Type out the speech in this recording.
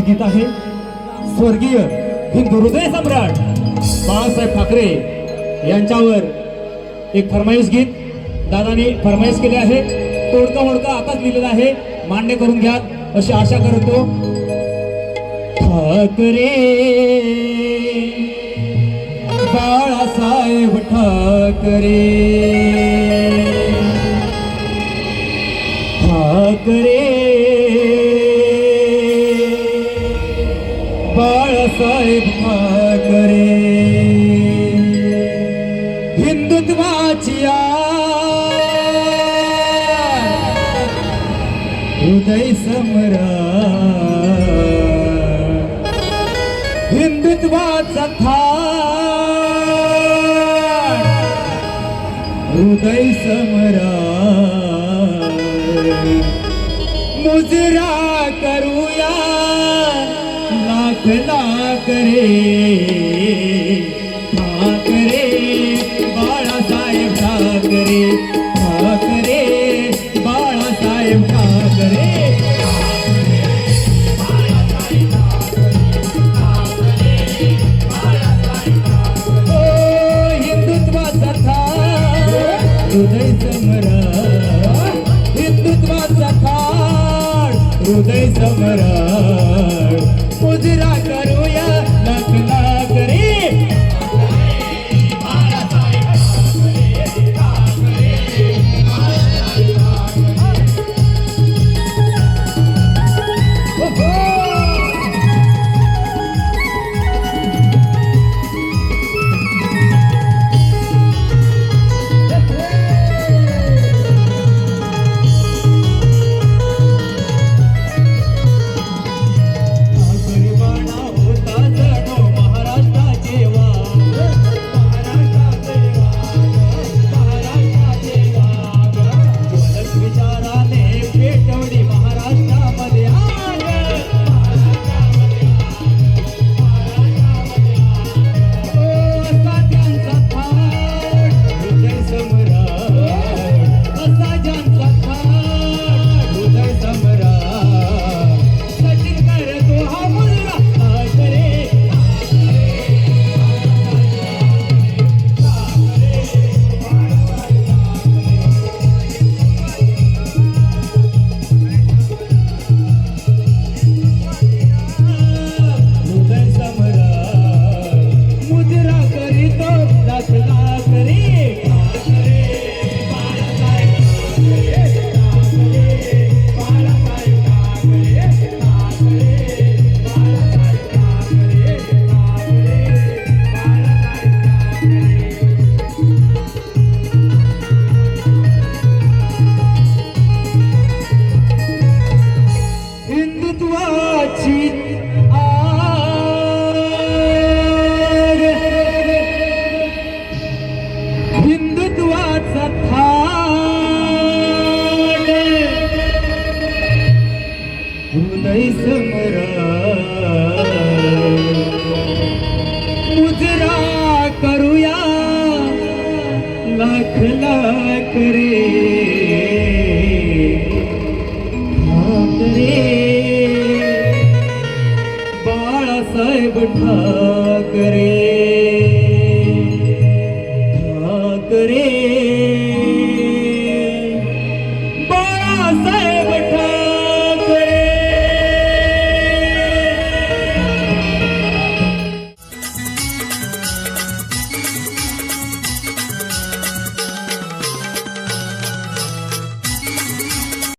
फरमाईश गीत आहे. स्वर्गीय हिंदू हृदय सम्राट बाळासाहेब ठाकरे यांच्यावर एक फरमाईश गीत दादाने फरमाईश केले आहे. तोडका मोडका आताच लिहिलेला आहे. मान्य करून घ्या. अशी आशा करतो. ठाकरे बाळासाहेब ठाकरे. बाळासाहेब ठाकरे हिंदुत्वाची आग, हृदय समरा हिंदुत्वाचा था हृदय समरा मुजरा करे। लाख रे ठाकरे बाळासाहेब ठाकरे ठाकरे बाळासाहेब ठाकरे ओ हिंदुत्वाचा थाळ हृदय सम्राट। हिंदुत्वाचा थाळ हृदय सम्राट। मुजरा करूया लाख लाख रे ठाकरे बाळासाहेब ठाकरे